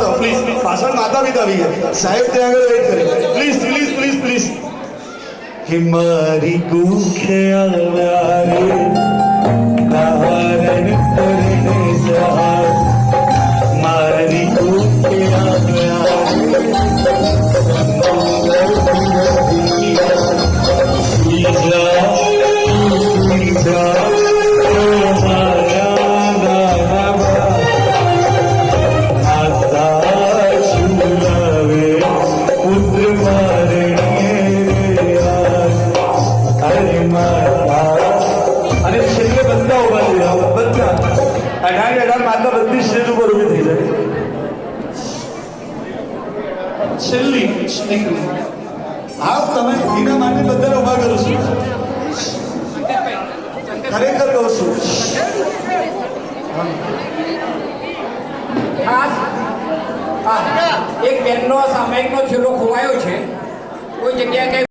થાઓ પ્લીઝ પાછળ માતા પિતા આવી ગયા સાહેબ ત્યાં આગળ વેઇટ કરે પ્લીઝ પ્લીઝ પ્લીઝ પ્લીઝ કે મારી કુખે આવ્યા અઢાર અઢાર માતા બધી સ્ટેજ ઉપર ઊભી થઈ જાય. છેલ્લી દીકરી હા તમે એના માટે બધા ઊભા કરું છું. ખરેખર કહું છું. એક બેનનો સામાયિકનો છેલ્લો ખોવાયો છે. કોઈ જગ્યાએ કઈ